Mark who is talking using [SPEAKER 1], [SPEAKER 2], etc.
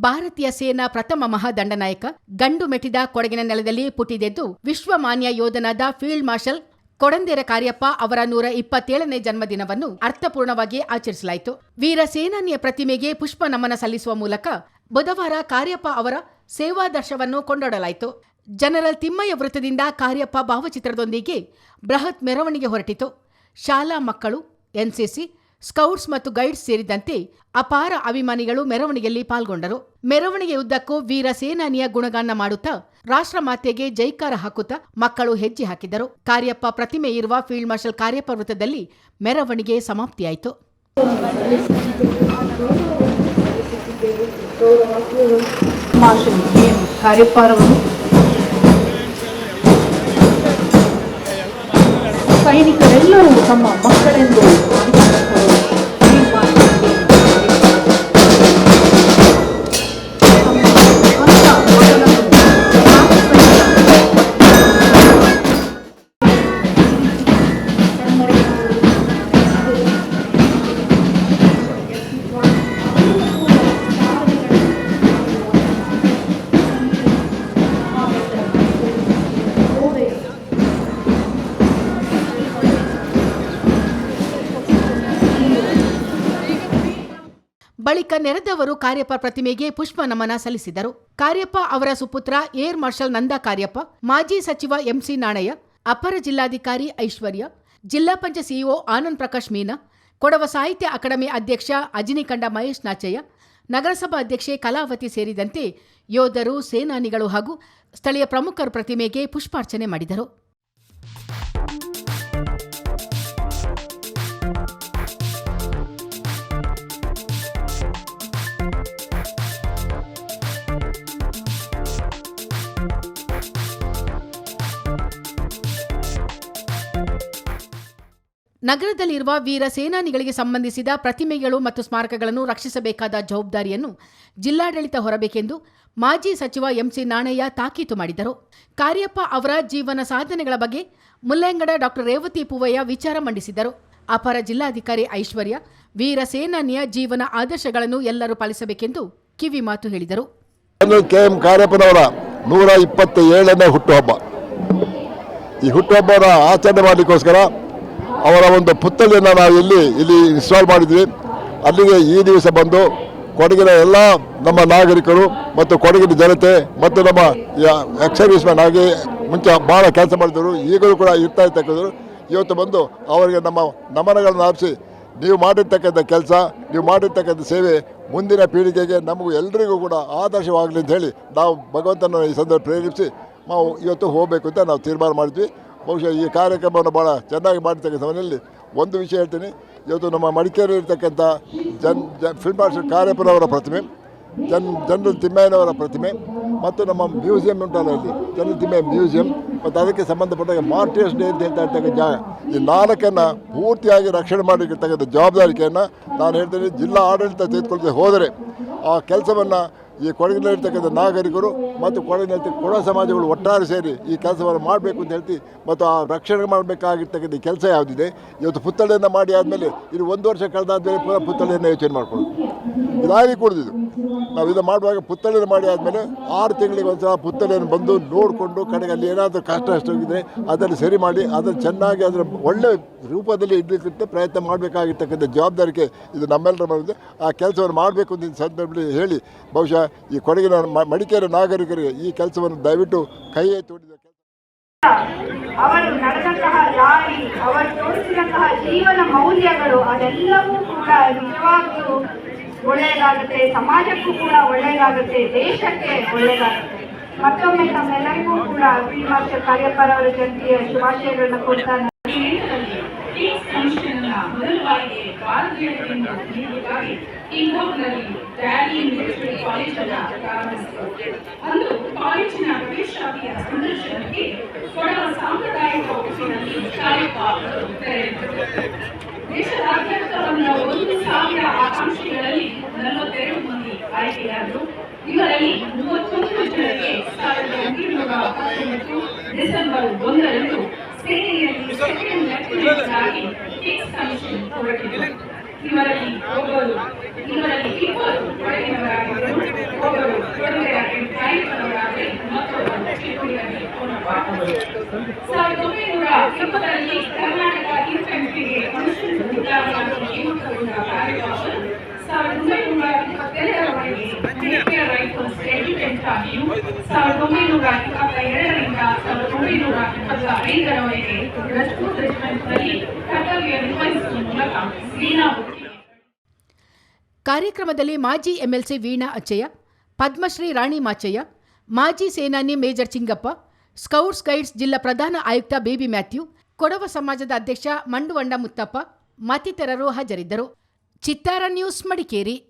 [SPEAKER 1] ಭಾರತೀಯ ಸೇನಾ ಪ್ರಥಮ ಮಹಾದಂಡನಾಯಕ ಗಂಡು ಮೆಟ್ಟಿದ ಕೊಡಗಿನ ನೆಲದಲ್ಲಿ ಪುಟಿದೆದ್ದು ವಿಶ್ವಮಾನ್ಯ ಯೋಧನಾದ ಫೀಲ್ಡ್ ಮಾರ್ಷಲ್ ಕೊಡಂದೇರ ಕಾರ್ಯಪ್ಪ ಅವರ ನೂರ ಇಪ್ಪತ್ತೇಳನೇ ಜನ್ಮದಿನವನ್ನು ಅರ್ಥಪೂರ್ಣವಾಗಿ ಆಚರಿಸಲಾಯಿತು. ವೀರ ಸೇನಾನಿಯ ಪ್ರತಿಮೆಗೆ ಪುಷ್ಪ ನಮನ ಸಲ್ಲಿಸುವ ಮೂಲಕ ಬುಧವಾರ ಕಾರ್ಯಪ್ಪ ಅವರ ಸೇವಾದರ್ಶವನ್ನು ಕೊಂಡಾಡಲಾಯಿತು. ಜನರಲ್ ತಿಮ್ಮಯ್ಯ ವೃತ್ತದಿಂದ ಕಾರ್ಯಪ್ಪ ಭಾವಚಿತ್ರದೊಂದಿಗೆ ಬೃಹತ್ ಮೆರವಣಿಗೆ ಹೊರಟಿತು. ಶಾಲಾ ಮಕ್ಕಳು, ಎನ್ಸಿಸಿ ಸ್ಕೌಟ್ಸ್ ಮತ್ತು ಗೈಡ್ಸ್ ಸೇರಿದಂತೆ ಅಪಾರ ಅಭಿಮಾನಿಗಳು ಮೆರವಣಿಗೆಯಲ್ಲಿ ಪಾಲ್ಗೊಂಡರು. ಮೆರವಣಿಗೆಯುದ್ದಕ್ಕೂ ವೀರ ಸೇನಾನಿಯ ಗುಣಗಾನ ಮಾಡುತ್ತಾ ರಾಷ್ಟ್ರಮಾತೆಗೆ ಜೈಕಾರ ಹಾಕುತ್ತಾ ಮಕ್ಕಳು ಹೆಜ್ಜೆ ಹಾಕಿದರು. ಕಾರ್ಯಪ್ಪ ಪ್ರತಿಮೆ ಇರುವ ಫೀಲ್ಡ್ ಮಾರ್ಷಲ್ ಕಾರ್ಯಪ್ಪ ವೃತ್ತದಲ್ಲಿ ಮೆರವಣಿಗೆ ಸಮಾಪ್ತಿಯಾಯಿತು.
[SPEAKER 2] ಸೈನಿಕರೆಲ್ಲರೂ ತಮ್ಮ ಮಕ್ಕಳೆಂದು
[SPEAKER 1] ಬಳಿಕ ನೆರೆದವರು ಕಾರ್ಯಪ್ಪ ಪ್ರತಿಮೆಗೆ ಪುಷ್ಪ ನಮನ ಸಲ್ಲಿಸಿದರು. ಕಾರ್ಯಪ್ಪ ಅವರ ಸುಪುತ್ರ ಏರ್ ಮಾರ್ಷಲ್ ನಂದಾ ಕಾರ್ಯಪ್ಪ, ಮಾಜಿ ಸಚಿವ ಎಂಸಿ ನಾಣಯ್ಯ, ಅಪರ ಜಿಲ್ಲಾಧಿಕಾರಿ ಐಶ್ವರ್ಯ, ಜಿಲ್ಲಾ ಪಂಚ ಸಿಇಒ ಆನಂದ್ ಪ್ರಕಾಶ್ ಮೀನಾ, ಕೊಡವ ಸಾಹಿತ್ಯ ಅಕಾಡೆಮಿ ಅಧ್ಯಕ್ಷ ಅಜಿನಿಕಂಡ ಮಹೇಶ್ ನಾಚಯ್ಯ, ನಗರಸಭಾ ಅಧ್ಯಕ್ಷೆ ಕಲಾವತಿ ಸೇರಿದಂತೆ ಯೋಧರು, ಸೇನಾನಿಗಳು ಹಾಗೂ ಸ್ಥಳೀಯ ಪ್ರಮುಖರು ಪ್ರತಿಮೆಗೆ ಪುಷ್ಪಾರ್ಚನೆ ಮಾಡಿದರು. ನಗರದಲ್ಲಿರುವ ವೀರ ಸೇನಾನಿಗಳಿಗೆ ಸಂಬಂಧಿಸಿದ ಪ್ರತಿಮೆಗಳು ಮತ್ತು ಸ್ಮಾರಕಗಳನ್ನು ರಕ್ಷಿಸಬೇಕಾದ ಜವಾಬ್ದಾರಿಯನ್ನು ಜಿಲ್ಲಾಡಳಿತ ಹೊರಬೇಕೆಂದು ಮಾಜಿ ಸಚಿವ ಎಂಸಿ ನಾಣಯ್ಯ ತಾಕೀತು ಮಾಡಿದರು. ಕಾರ್ಯಪ್ಪ ಅವರ ಜೀವನ ಸಾಧನೆಗಳ ಬಗ್ಗೆ ಮುಲ್ಲೆಂಗಡ ಡಾಕ್ಟರ್ ರೇವತಿ ಪೂವಯ್ಯ ವಿಚಾರ ಮಂಡಿಸಿದರು. ಅಪರ ಜಿಲ್ಲಾಧಿಕಾರಿ ಐಶ್ವರ್ಯ, ವೀರ ಸೇನಾನಿಯ ಜೀವನ ಆದರ್ಶಗಳನ್ನು ಎಲ್ಲರೂ ಪಾಲಿಸಬೇಕೆಂದು ಕಿವಿ ಮಾತು ಹೇಳಿದರು.
[SPEAKER 3] ನೂರ ಹುಟ್ಟುಹಬ್ಬ. ಈ ಹುಟ್ಟುಹಬ್ಬನ ಆಚರಣೆ ಮಾಡಲಿಕ್ಕೋಸ್ಕರ ಅವರ ಒಂದು ಪುತ್ಥಳಿಯನ್ನು ನಾವು ಇಲ್ಲಿ ಇಲ್ಲಿ ಇನ್ಸ್ಟಾಲ್ ಮಾಡಿದ್ವಿ. ಅಲ್ಲಿಗೆ ಈ ದಿವಸ ಬಂದು ಕೊಡಗಿನ ಎಲ್ಲ ನಮ್ಮ ನಾಗರಿಕರು ಮತ್ತು ಕೊಡಗಿನ ಜನತೆ ಮತ್ತು ನಮ್ಮ ಎಕ್ಸ್ ಸರ್ವಿಸ್ಮೆನ್ ಆಗಿ ಮುಂಚೆ ಭಾಳ ಕೆಲಸ ಮಾಡಿದರು ಈಗಲೂ ಕೂಡ ಇರ್ತಾ ಇರ್ತಕ್ಕಂಥದ್ದು ಇವತ್ತು ಬಂದು ಅವರಿಗೆ ನಮ್ಮ ನಮನಗಳನ್ನು ಅರ್ಪಿಸಿ ನೀವು ಮಾಡಿರ್ತಕ್ಕಂಥ ಕೆಲಸ, ನೀವು ಮಾಡಿರ್ತಕ್ಕಂಥ ಸೇವೆ ಮುಂದಿನ ಪೀಳಿಗೆಗೆ ನಮಗೂ ಎಲ್ರಿಗೂ ಕೂಡ ಆದರ್ಶವಾಗಲಿ ಅಂತ ಹೇಳಿ ನಾವು ಭಗವಂತನ ಈ ಸಂದರ್ಭ ಪ್ರೇರೇಪಿಸಿ ನಾವು ಇವತ್ತು ಹೋಗಬೇಕು ಅಂತ ನಾವು ತೀರ್ಮಾನ ಮಾಡಿದ್ವಿ. ಬಹುಶಃ ಈ ಕಾರ್ಯಕ್ರಮವನ್ನು ಭಾಳ ಚೆನ್ನಾಗಿ ಮಾಡಿರ್ತಕ್ಕಂಥ ಸಮಯದಲ್ಲಿ ಒಂದು ವಿಷಯ ಹೇಳ್ತೀನಿ. ಇವತ್ತು ನಮ್ಮ ಮಡಿಕೇರಿ ಇರತಕ್ಕಂಥ ಜನ್ ಜ ಫಿಲ್ಮ್ ಮಾರ್ಷಲ್ ಕಾರ್ಯಪ್ಪನವರ ಪ್ರತಿಮೆ, ಜನ್, ಜನರಲ್ ತಿಮ್ಮಯ್ಯನವರ ಪ್ರತಿಮೆ ಮತ್ತು ನಮ್ಮ ಮ್ಯೂಸಿಯಂ ಉಂಟಲ್ಲ ಇಲ್ಲಿ, ಜನರಲ್ ತಿಮ್ಮಯ್ಯ ಮ್ಯೂಸಿಯಂ ಮತ್ತು ಅದಕ್ಕೆ ಸಂಬಂಧಪಟ್ಟ ಮಾರ್ಟಿಯರ್ಸ್ ಡೇ ಅಂತ ಹೇಳ್ತಾ ಇರ್ತಕ್ಕಂಥ ಜಾಗ. ಈ ನಾಲ್ಕನ್ನು ಪೂರ್ತಿಯಾಗಿ ರಕ್ಷಣೆ ಮಾಡಿರ್ತಕ್ಕಂಥ ಜವಾಬ್ದಾರಿಕೆಯನ್ನು ನಾನು ಹೇಳ್ತೀನಿ. ಜಿಲ್ಲಾ ಆಡಳಿತ ತೆಗೆದುಕೊಳ್ತಾ ಹೋದರೆ ಆ ಕೆಲಸವನ್ನು ಈ ಕೊಡಗಿನಲ್ಲಿರ್ತಕ್ಕಂಥ ನಾಗರಿಕರು ಮತ್ತು ಕೊಡಗಿನಲ್ಲಿ ಕೊಡ ಸಮಾಜಗಳು ಒಟ್ಟಾರೆ ಸೇರಿ ಈ ಕೆಲಸವನ್ನು ಮಾಡಬೇಕು ಅಂತ ಹೇಳ್ತಿ ಮತ್ತು ಆ ರಕ್ಷಣೆ ಮಾಡಬೇಕಾಗಿರ್ತಕ್ಕಂಥ ಕೆಲಸ ಯಾವುದಿದೆ? ಇವತ್ತು ಪುತ್ಥಳಿಯನ್ನು ಮಾಡಿ ಆದಮೇಲೆ ಇದು ಒಂದು ವರ್ಷ ಕಳೆದಾದ್ಮೇಲೆ ಪುನಃ ಪುತ್ಥಳಿಯನ್ನು ಯೋಚನೆ ಮಾಡ್ಕೊಳ್ಳೋದು. ಇದಾಗಿ ಕುಡಿದಿದ್ದು ನಾವು ಇದು ಮಾಡುವಾಗ ಪುತ್ತಳೆ ಮಾಡಿ ಆದಮೇಲೆ ಆರು ತಿಂಗಳಿಗೆ ಒಂದು ಸಲ ಪುತ್ತಳೆಯನ್ನು ಬಂದು ನೋಡಿಕೊಂಡು ಕಡೆಗೆ ಅಲ್ಲಿ ಏನಾದರೂ ಕಷ್ಟ ಅಷ್ಟಾಗಿದ್ದರೆ ಅದನ್ನು ಸರಿ ಮಾಡಿ, ಅದನ್ನು ಚೆನ್ನಾಗಿ ಅದರ ಒಳ್ಳೆ ರೂಪದಲ್ಲಿ ಇಡಲಿಕ್ಕೆ ಪ್ರಯತ್ನ ಮಾಡಬೇಕಾಗಿರ್ತಕ್ಕಂಥ ಜವಾಬ್ದಾರಿಕೆ ಇದು ನಮ್ಮೆಲ್ಲರ ಮಾಡಿದೆ ಆ ಕೆಲಸವನ್ನು ಮಾಡಬೇಕು ಅಂತ ಸಂದರ್ಭದಲ್ಲಿ ಹೇಳಿ, ಬಹುಶಃ ಈ ಕೊಡಗಿನ ಮಡಿಕೇರಿ ನಾಗರಿಕರಿಗೆ ಈ ಕೆಲಸವನ್ನು ದಯವಿಟ್ಟು ಕೈ ಕೆಲಸ.
[SPEAKER 4] ಅವರು ನಡೆದಂತಹ ದಾರಿ, ಅವರು ತೋರಿಸಿದಂತಹ ಜೀವನ ಮೌಲ್ಯಗಳು ಅದೆಲ್ಲವೂ ಕೂಡ ನಿಜವಾಗ್ಲೂ ಒಳ್ಳೆಯದಾಗುತ್ತೆ, ಸಮಾಜಕ್ಕೂ ಕೂಡ ಒಳ್ಳೆಯದಾಗುತ್ತೆ, ದೇಶಕ್ಕೆ ಒಳ್ಳೆಯದಾಗುತ್ತೆ. ಮತ್ತೊಮ್ಮೆ ನಮ್ಮೆಲ್ಲರಿಗೂ ಕೂಡ ಫೀಲ್ಡ್ ಕಾರ್ಯಪ್ಪರ ಅವರ ಜಯಂತಿಯ ಶುಭಾಶಯಗಳನ್ನ ಕೊಡ್ತಾ
[SPEAKER 5] ಸಾಂಪ್ರದಾಯಿಕ ಒಂದು ಸಾವಿರ ನಲವತ್ತೆರಡು ಮಂದಿ ಆಯ್ಕೆಯಾದರು ಇವರಲ್ಲಿ ಮೂವತ್ತೊಂದು ಜನರಿಗೆ ಸಾವಿರದ ಒಂಬೈನೂರ ಡಿಸೆಂಬರ್ ಒಂದರಂದು ಸೇನೆಯಲ್ಲಿ ಸೆಕೆಂಡ್ ಲೆಫ್ಟಿನೆಂಟ್ ಆಗಿ ಕೇಸ್ ಕಮಿಷನ್ ಹೊರಟಿದೆ ಇವರಲ್ಲಿ ಒಬ್ಬರು ಇವರಲ್ಲಿ ಇಬ್ಬರು ಕೊಡಗಿನವರಾಗಿದ್ದರು ಒಬ್ಬರು ಕೊಡಗರಾಗಿ ಕಾಯಿಪನವರಾಗಿ ಮತ್ತೊಬ್ಬರು ಸಾವಿರದ ಒಂಬೈನೂರ ಎಪ್ಪತ್ತರಲ್ಲಿ ಕರ್ನಾಟಕ ಇನ್ಫೆಂಟ್ರಿಗೆ ಕಮಿಷನ್ ಇಪ್ಪತ್ತ ಎರಡರಿಂದ ಸಾವಿರದ ಒಂಬೈನೂರ ಇಪ್ಪತ್ತ ಐದರವರೆಗೆ ರೆಜಿಮೆಂಟ್ನಲ್ಲಿ ಕರ್ತವ್ಯ ನಿರ್ವಹಿಸುವ ಮೂಲಕ
[SPEAKER 1] ಕಾರ್ಯಕ್ರಮದಲ್ಲಿ ಮಾಜಿ ಎಂಎಲ್ಸಿ ವೀಣಾ ಅಚ್ಚಯ್ಯ, ಪದ್ಮಶ್ರೀ ರಾಣಿ ಮಾಚಯ್ಯ, ಮಾಜಿ ಸೇನಾನಿ ಮೇಜರ್ ಚಿಂಗಪ್ಪ, ಸ್ಕೌಟ್ಸ್ ಗೈಡ್ಸ್ ಜಿಲ್ಲಾ ಪ್ರಧಾನ ಆಯುಕ್ತ ಬೇಬಿ ಮ್ಯಾಥ್ಯೂ, ಕೊಡವ ಸಮಾಜದ ಅಧ್ಯಕ್ಷ ಮಂಡುವಂಡ ಮುತ್ತಪ್ಪ ಮತ್ತಿತರರು ಹಾಜರಿದ್ದರು. ಚಿತ್ತಾರ ನ್ಯೂಸ್ ಮಡಿಕೇರಿ.